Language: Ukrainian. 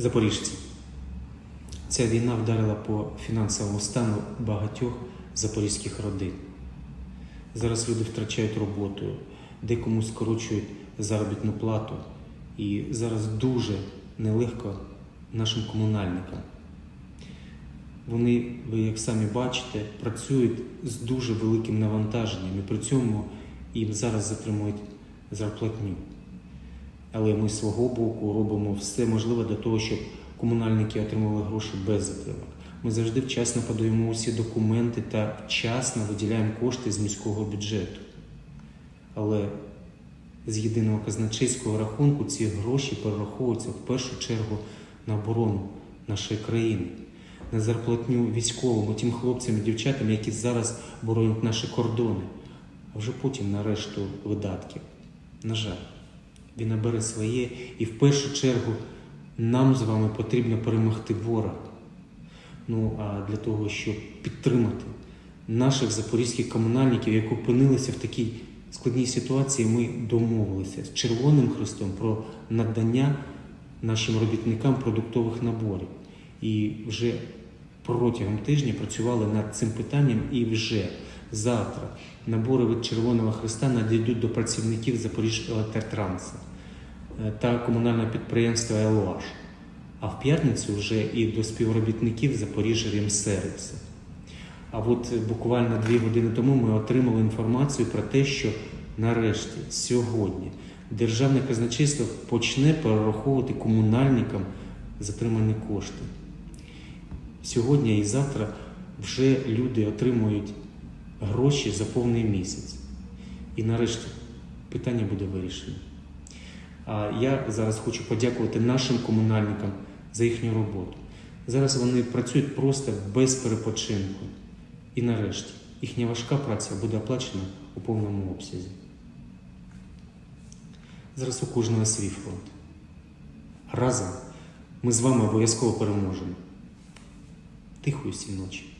Запоріжці. Ця війна вдарила по фінансовому стану багатьох запорізьких родин. Зараз люди втрачають роботу, декому скорочують заробітну плату. І зараз дуже нелегко нашим комунальникам. Вони, ви як самі бачите, працюють з дуже великим навантаженням і при цьому їм зараз затримують зарплатню. Але ми з свого боку робимо все можливе для того, щоб комунальники отримали гроші без затримок. Ми завжди вчасно подаємо усі документи та вчасно виділяємо кошти з міського бюджету. Але з єдиного казначейського рахунку ці гроші перераховуються в першу чергу на оборону нашої країни, на зарплатню військовим, тим хлопцям і дівчатам, які зараз боронять наші кордони, а вже потім на решту видатків. На жаль, він набере своє, і в першу чергу нам з вами потрібно перемогти ворога. Ну а для того, щоб підтримати наших запорізьких комунальників, які опинилися в такій складній ситуації, ми домовилися з Червоним Христом про надання нашим робітникам продуктових наборів. І вже протягом тижня працювали над цим питанням і вже завтра набори від Червоного Христа надійдуть до працівників Запоріжжя-Електротранса е, та комунального підприємства ЕЛОАШ. А в п'ятницю вже і до співробітників Запоріжжя Ремсервісу. А от буквально дві години тому ми отримали інформацію про те, що нарешті сьогодні державне казначейство почне перераховувати комунальникам затримані кошти. Сьогодні і завтра вже люди отримують гроші за повний місяць. І нарешті питання буде вирішено. Я зараз хочу подякувати нашим комунальникам за їхню роботу. Зараз вони працюють просто без перепочинку. І нарешті їхня важка праця буде оплачена у повному обсязі. Зараз у кожного свій фронт. Разом ми з вами обов'язково переможемо. Тихої всі ночі.